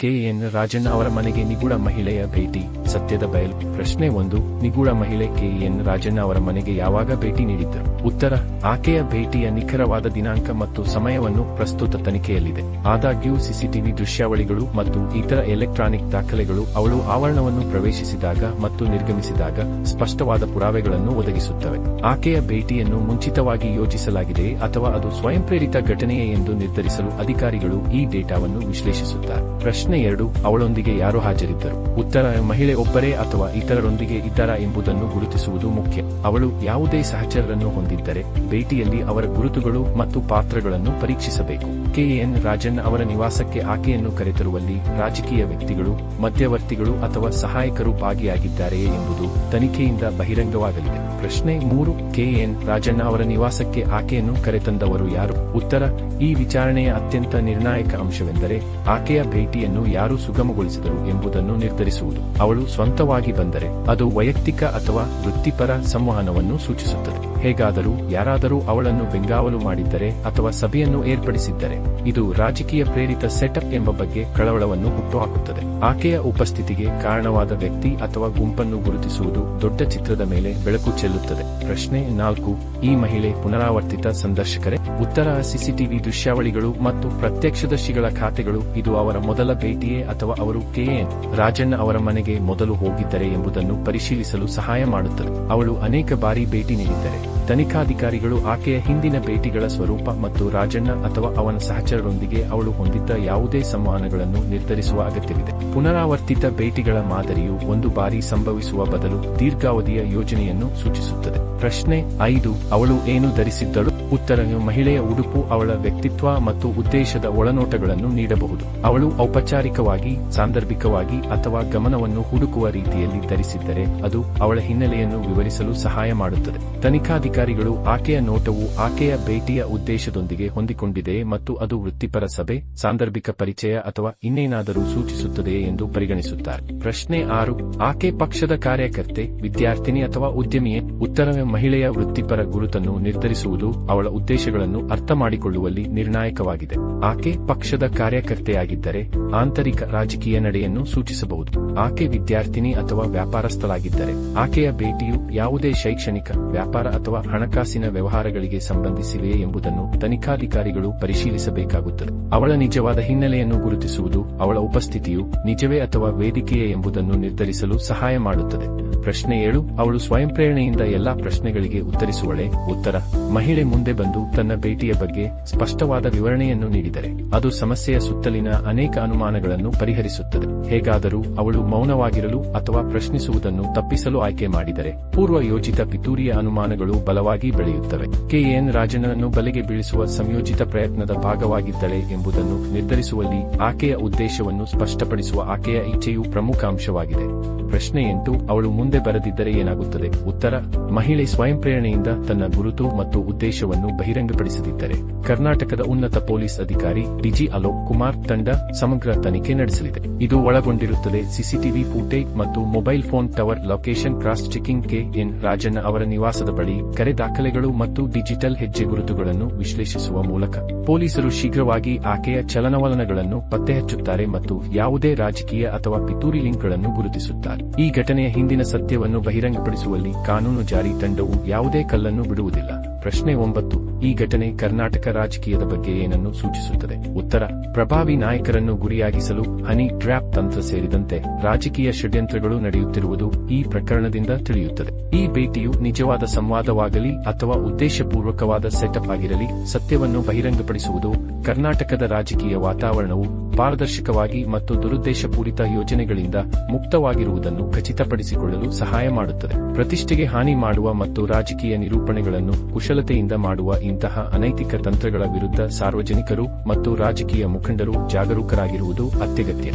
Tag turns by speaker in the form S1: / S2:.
S1: K N Rajanna ಅವರ ಮನೆಗೆ ನಿಗೂಢ ಮಹಿಳೆಯ ಭೇಟಿ. ಸತ್ಯದ ಬಯಲು. ಪ್ರಶ್ನೆ ಒಂದು, ನಿಗೂಢ ಮಹಿಳೆ ಕೆಎನ್ ರಾಜಣ್ಣ ಅವರ ಮನೆಗೆ ಯಾವಾಗ ಭೇಟಿ ನೀಡಿದ್ದರು? ಉತ್ತರ, ಆಕೆಯ ಭೇಟಿಯ ನಿಖರವಾದ ದಿನಾಂಕ ಮತ್ತು ಸಮಯವನ್ನು ಪ್ರಸ್ತುತ ತನಿಖೆಯಲ್ಲಿದೆ. ಆದಾಗ್ಯೂ, ಸಿಸಿಟಿವಿ ದೃಶ್ಯಾವಳಿಗಳು ಮತ್ತು ಇತರ ಎಲೆಕ್ಟ್ರಾನಿಕ್ ದಾಖಲೆಗಳು ಅವಳು ಆವರಣವನ್ನು ಪ್ರವೇಶಿಸಿದಾಗ ಮತ್ತು ನಿರ್ಗಮಿಸಿದಾಗ ಸ್ಪಷ್ಟವಾದ ಪುರಾವೆಗಳನ್ನು ಒದಗಿಸುತ್ತವೆ. ಆಕೆಯ ಭೇಟಿಯನ್ನು ಮುಂಚಿತವಾಗಿ ಯೋಜಿಸಲಾಗಿದೆ ಅಥವಾ ಅದು ಸ್ವಯಂಪ್ರೇರಿತ ಘಟನೆಯೇ ಎಂದು ನಿರ್ಧರಿಸಲು ಅಧಿಕಾರಿಗಳು ಈ ಡೇಟಾವನ್ನು ವಿಶ್ಲೇಷಿಸುತ್ತಾರೆ. ಪ್ರಶ್ನೆ ಎರಡು ಅವಳೊಂದಿಗೆ ಯಾರು ಹಾಜರಿದ್ದರು? ಉತ್ತರ, ಮಹಿಳೆ ಒಬ್ಬರೇ ಅಥವಾ ಇತರರೊಂದಿಗೆ ಇದ್ದಾರ ಎಂಬುದನ್ನು ಗುರುತಿಸುವುದು ಮುಖ್ಯ. ಅವಳು ಯಾವುದೇ ಸಹಚರರನ್ನು ಹೊಂದಿದ್ದರೆ ಭೇಟಿಯಲ್ಲಿ ಅವರ ಗುರುತುಗಳು ಮತ್ತು ಪಾತ್ರಗಳನ್ನು ಪರೀಕ್ಷಿಸಬೇಕು. ಕೆಎನ್ ರಾಜನ್ ಅವರ ನಿವಾಸಕ್ಕೆ ಆಕೆಯನ್ನು ಕರೆತರುವಲ್ಲಿ ರಾಜಕೀಯ ವ್ಯಕ್ತಿಗಳು, ಮಧ್ಯವರ್ತಿಗಳು ಅಥವಾ ಸಹಾಯಕರು ಭಾಗಿಯಾಗಿದ್ದಾರೆಯೇ ಎಂಬುದು ತನಿಖೆಯಿಂದ ಬಹಿರಂಗವಾಗಲಿದೆ. ಪ್ರಶ್ನೆ ಮೂರು ಕೆಎನ್ ರಾಜಣ್ಣ ಅವರ ನಿವಾಸಕ್ಕೆ ಆಕೆಯನ್ನು ಕರೆತಂದವರು ಯಾರು? ಉತ್ತರ, ಈ ವಿಚಾರಣೆಯ ಅತ್ಯಂತ ನಿರ್ಣಾಯಕ ಅಂಶವೆಂದರೆ ಆಕೆಯ ಭೇಟಿಯನ್ನು ಯಾರು ಸುಗಮಗೊಳಿಸಿದರು ಎಂಬುದನ್ನು ನಿರ್ಧರಿಸುವುದು. ಅವಳು ಸ್ವಂತವಾಗಿ ಬಂದರೆ ಅದು ವೈಯಕ್ತಿಕ ಅಥವಾ ವೃತ್ತಿಪರ ಸಂವಹನವನ್ನು ಸೂಚಿಸುತ್ತದೆ. ಹೇಗಾದರೂ ಯಾರಾದರೂ ಅವಳನ್ನು ಬೆಂಗಾವಲು ಮಾಡಿದ್ದರೆ ಅಥವಾ ಸಭೆಯನ್ನು ಏರ್ಪಡಿಸಿದ್ದರೆ ಇದು ರಾಜಕೀಯ ಪ್ರೇರಿತ ಸೆಟಪ್ ಎಂಬ ಬಗ್ಗೆ ಕಳವಳವನ್ನು ಹುಟ್ಟುಹಾಕುತ್ತದೆ. ಆಕೆಯ ಉಪಸ್ಥಿತಿಗೆ ಕಾರಣವಾದ ವ್ಯಕ್ತಿ ಅಥವಾ ಗುಂಪನ್ನು ಗುರುತಿಸುವುದು ದೊಡ್ಡ ಚಿತ್ರದ ಮೇಲೆ ಬೆಳಕು ಚೆಲ್ಲುತ್ತದೆ. ಪ್ರಶ್ನೆ ನಾಲ್ಕು, ಈ ಮಹಿಳೆ ಪುನರಾವರ್ತಿತ ಸಂದರ್ಶಕರೇ? ಉತ್ತರ, ಸಿಸಿಟಿವಿ ದೃಶ್ಯಾವಳಿಗಳು ಮತ್ತು ಪ್ರತ್ಯಕ್ಷದರ್ಶಿಗಳ ಖಾತೆಗಳು, ಇದು ಅವರ ಮೊದಲ ಭೇಟಿಯೇ ಅಥವಾ ಅವರು ಕೆಎನ್ ರಾಜಣ್ಣ ಅವರ ಮನೆಗೆ ಮೊದಲು ಹೋಗಿದ್ದರೆ ಎಂಬುದನ್ನು ಪರಿಶೀಲಿಸಲು ಸಹಾಯ ಮಾಡುತ್ತದೆ. ಅವಳು ಅನೇಕ ಬಾರಿ ಭೇಟಿ ನೀಡಿದ್ದರೆ. ತನಿಖಾಧಿಕಾರಿಗಳು ಆಕೆಯ ಹಿಂದಿನ ಭೇಟಿಗಳ ಸ್ವರೂಪ ಮತ್ತು ರಾಜಣ್ಣ ಅಥವಾ ಅವನ ಸಹಚರರೊಂದಿಗೆ ಅವಳು ಹೊಂದಿದ್ದ ಯಾವುದೇ ಸಂವಹನಗಳನ್ನು ನಿರ್ಧರಿಸುವ ಅಗತ್ಯವಿದೆ. ಪುನರಾವರ್ತಿತ ಭೇಟಿಗಳ ಮಾದರಿಯು ಒಂದು ಬಾರಿ ಸಂಭವಿಸುವ ಬದಲು ದೀರ್ಘಾವಧಿಯ ಯೋಜನೆಯನ್ನು ಸೂಚಿಸುತ್ತದೆ. ಪ್ರಶ್ನೆ ಐದು, ಅವಳು ಏನು ಧರಿಸಿದ್ದಳು? ಉತ್ತರ ಮಹಿಳೆಯ ಉಡುಪು, ಅವಳ ವ್ಯಕ್ತಿತ್ವ ಮತ್ತು ಉದ್ದೇಶದ ಒಳನೋಟಗಳನ್ನು ನೀಡಬಹುದು. ಅವಳು ಔಪಚಾರಿಕವಾಗಿ, ಸಾಂದರ್ಭಿಕವಾಗಿ ಅಥವಾ ಗಮನವನ್ನು ಹುಡುಕುವ ರೀತಿಯಲ್ಲಿ ಧರಿಸಿದ್ದರೆ ಅದು ಅವಳ ಹಿನ್ನೆಲೆಯನ್ನು ವಿವರಿಸಲು ಸಹಾಯ ಮಾಡುತ್ತದೆ. ತನಿಖಾಧಿಕಾರಿಗಳು ಆಕೆಯ ನೋಟವು ಆಕೆಯ ಭೇಟಿಯ ಉದ್ದೇಶದೊಂದಿಗೆ ಹೊಂದಿಕೊಂಡಿದೆ ಮತ್ತು ಅದು ವೃತ್ತಿಪರ ಸಭೆ, ಸಾಂದರ್ಭಿಕ ಪರಿಚಯ ಅಥವಾ ಇನ್ನೇನಾದರೂ ಸೂಚಿಸುತ್ತದೆಯೇ ಎಂದು ಪರಿಗಣಿಸುತ್ತಾರೆ. ಪ್ರಶ್ನೆ ಆರು, ಆಕೆ ಪಕ್ಷದ ಕಾರ್ಯಕರ್ತೆ, ವಿದ್ಯಾರ್ಥಿನಿ ಅಥವಾ ಉದ್ಯಮಿಯೇ? ಉತ್ತರವೇ, ಮಹಿಳೆಯ ವೃತ್ತಿಪರ ಗುರುತನ್ನು ನಿರ್ಧರಿಸುವುದು ಅವಳ ಉದ್ದೇಶಗಳನ್ನು ಅರ್ಥಮಾಡಿಕೊಳ್ಳುವಲ್ಲಿ ನಿರ್ಣಾಯಕವಾಗಿದೆ. ಆಕೆ ಪಕ್ಷದ ಕಾರ್ಯಕರ್ತೆಯಾಗಿದ್ದರೆ ಆಂತರಿಕ ರಾಜಕೀಯ ನಡೆಯನ್ನು ಸೂಚಿಸಬಹುದು. ಆಕೆ ವಿದ್ಯಾರ್ಥಿನಿ ಅಥವಾ ವ್ಯಾಪಾರಸ್ಥಳಾಗಿದ್ದರೆ ಆಕೆಯ ಭೇಟಿಯು ಯಾವುದೇ ಶೈಕ್ಷಣಿಕ, ವ್ಯಾಪಾರ ಅಥವಾ ಹಣಕಾಸಿನ ವ್ಯವಹಾರಗಳಿಗೆ ಸಂಬಂಧಿಸಿವೆಯೇ ಎಂಬುದನ್ನು ತನಿಖಾಧಿಕಾರಿಗಳು ಪರಿಶೀಲಿಸಬೇಕಾಗುತ್ತದೆ ಅವಳ ನಿಜವಾದ ಹಿನ್ನೆಲೆಯನ್ನು ಗುರುತಿಸುವುದು ಅವಳ ಉಪಸ್ಥಿತಿಯು ನಿಜವೇ ಅಥವಾ ವೇದಿಕೆಯೇ ಎಂಬುದನ್ನು ನಿರ್ಧರಿಸಲು ಸಹಾಯ ಮಾಡುತ್ತದೆ. ಪ್ರಶ್ನೆ ಏಳು, ಅವಳು ಸ್ವಯಂ ಪ್ರೇರಣೆಯಿಂದ ಎಲ್ಲಾ ಪ್ರಶ್ನೆಗಳಿಗೆ ಉತ್ತರಿಸುವಳೆ. ಉತ್ತರ, ಮಹಿಳೆ ಮುಂದೆ ಬಂದು ತನ್ನ ಭೇಟಿಯ ಬಗ್ಗೆ ಸ್ಪಷ್ಟವಾದ ವಿವರಣೆಯನ್ನು ನೀಡಿದರೆ ಅದು ಸಮಸ್ಯೆಯ ಸುತ್ತಲಿನ ಅನೇಕ ಅನುಮಾನಗಳನ್ನು ಪರಿಹರಿಸುತ್ತದೆ. ಹೇಗಾದರೂ ಅವಳು ಮೌನವಾಗಿರಲು ಅಥವಾ ಪ್ರಶ್ನಿಸುವುದನ್ನು ತಪ್ಪಿಸಲು ಆಯ್ಕೆ ಮಾಡಿದರೆ ಪೂರ್ವ ಯೋಜಿತ ಪಿತೂರಿಯ ಅನುಮಾನಗಳು ಬಲವಾಗಿ ಬೆಳೆಯುತ್ತವೆ. ಕೆಎನ್ ರಾಜನನ್ನು ಬಲೆಗೆ ಬೀಳಿಸುವ ಸಂಯೋಜಿತ ಪ್ರಯತ್ನದ ಭಾಗವಾಗಿದ್ದಳೆ ಎಂಬುದನ್ನು ನಿರ್ಧರಿಸುವಲ್ಲಿ ಆಕೆಯ ಉದ್ದೇಶವನ್ನು ಸ್ಪಷ್ಟಪಡಿಸುವ ಆಕೆಯ ಇಚ್ಛೆಯು ಪ್ರಮುಖ ಅಂಶವಾಗಿದೆ. ಪ್ರಶ್ನೆ ಎಂಟು ಅವಳು ಮುಂದೆ ಬರದಿದ್ದರೆ ಏನಾಗುತ್ತದೆ? ಉತ್ತರ, ಮಹಿಳೆ ಸ್ವಯಂ ಪ್ರೇರಣೆಯಿಂದ ತನ್ನ ಗುರುತು ಮತ್ತು ಉದ್ದೇಶವನ್ನು ಬಹಿರಂಗಪಡಿಸದಿದ್ದರೆ. ಕರ್ನಾಟಕದ ಉನ್ನತ ಪೊಲೀಸ್ ಅಧಿಕಾರಿ ಡಿಜಿ ಅಲೋಕ್ ಕುಮಾರ್ ತಂಡ ಸಮಗ್ರ ತನಿಖೆ ನಡೆಸಲಿದೆ. ಇದು ಒಳಗೊಂಡಿರುತ್ತದೆ ಸಿಸಿಟಿವಿ ಫೂಟೇಜ್ ಮತ್ತು mobile phone tower location cross checking K N Rajanna ಅವರ ನಿವಾಸದ ಬಳಿ ಕರೆ ದಾಖಲೆಗಳು ಮತ್ತು ಡಿಜಿಟಲ್ ಹೆಜ್ಜೆ ಗುರುತುಗಳನ್ನು ವಿಶ್ಲೇಷಿಸುವ ಮೂಲಕ. ಪೊಲೀಸರು ಶೀಘ್ರವಾಗಿ ಆಕೆಯ ಚಲನವಲನಗಳನ್ನು ಪತ್ತೆಹಚ್ಚುತ್ತಾರೆ ಮತ್ತು ಯಾವುದೇ ರಾಜಕೀಯ ಅಥವಾ ಪಿತೂರಿ ಲಿಂಕ್ಗಳನ್ನು ಗುರುತಿಸುತ್ತಾರೆ. ಈ ಘಟನೆಯ ಹಿಂದಿನ ಸತ್ಯವನ್ನು ಬಹಿರಂಗಪಡಿಸುವಲ್ಲಿ ಕಾನೂನು ಜಾರಿ ತಂಡವು ಯಾವುದೇ ಕಲ್ಲನ್ನು ಬಿಡುವುದಿಲ್ಲ. ಪ್ರಶ್ನೆ ಒಂಬತ್ತು. ಈ ಘಟನೆ ಕರ್ನಾಟಕ ರಾಜಕೀಯದ ಬಗ್ಗೆ ಏನನ್ನು ಸೂಚಿಸುತ್ತದೆ? ಉತ್ತರ. ಪ್ರಭಾವಿ ನಾಯಕರನ್ನು ಗುರಿಯಾಗಿಸಲು ಹನಿ ಟ್ರ್ಯಾಪ್ ತಂತ್ರ ಸೇರಿದಂತೆ ರಾಜಕೀಯ ಷಡ್ಯಂತ್ರಗಳು ನಡೆಯುತ್ತಿರುವುದು ಈ ಪ್ರಕರಣದಿಂದ ತಿಳಿಯುತ್ತದೆ. ಈ ಭೇಟಿಯು ನಿಜವಾದ ಸಂವಾದವಾಗಲಿ ಅಥವಾ ಉದ್ದೇಶಪೂರ್ವಕವಾದ ಸೆಟಪ್ ಆಗಿರಲಿ, ಸತ್ಯವನ್ನು ಬಹಿರಂಗಪಡಿಸುವುದು ಕರ್ನಾಟಕದ ರಾಜಕೀಯ ವಾತಾವರಣವು ಪಾರದರ್ಶಕವಾಗಿ ಮತ್ತು ದುರುದ್ದೇಶಪೂರಿತ ಯೋಜನೆಗಳಿಂದ ಮುಕ್ತವಾಗಿರುವುದನ್ನು ಖಚಿತಪಡಿಸಿಕೊಳ್ಳಲು ಸಹಾಯ ಮಾಡುತ್ತದೆ. ಪ್ರತಿಷ್ಠೆಗೆ ಹಾನಿ ಮಾಡುವ ಮತ್ತು ರಾಜಕೀಯ ನಿರೂಪಣೆಗಳನ್ನು ಕುಶಲತೆಯಿಂದ ಮಾಡುವ ಇಂತಹ ಅನೈತಿಕ ತಂತ್ರಗಳ ವಿರುದ್ಧ ಸಾರ್ವಜನಿಕರು ಮತ್ತು ರಾಜಕೀಯ ಮುಖಂಡರು ಜಾಗರೂಕರಾಗಿರುವುದು ಅತ್ಯಗತ್ಯ.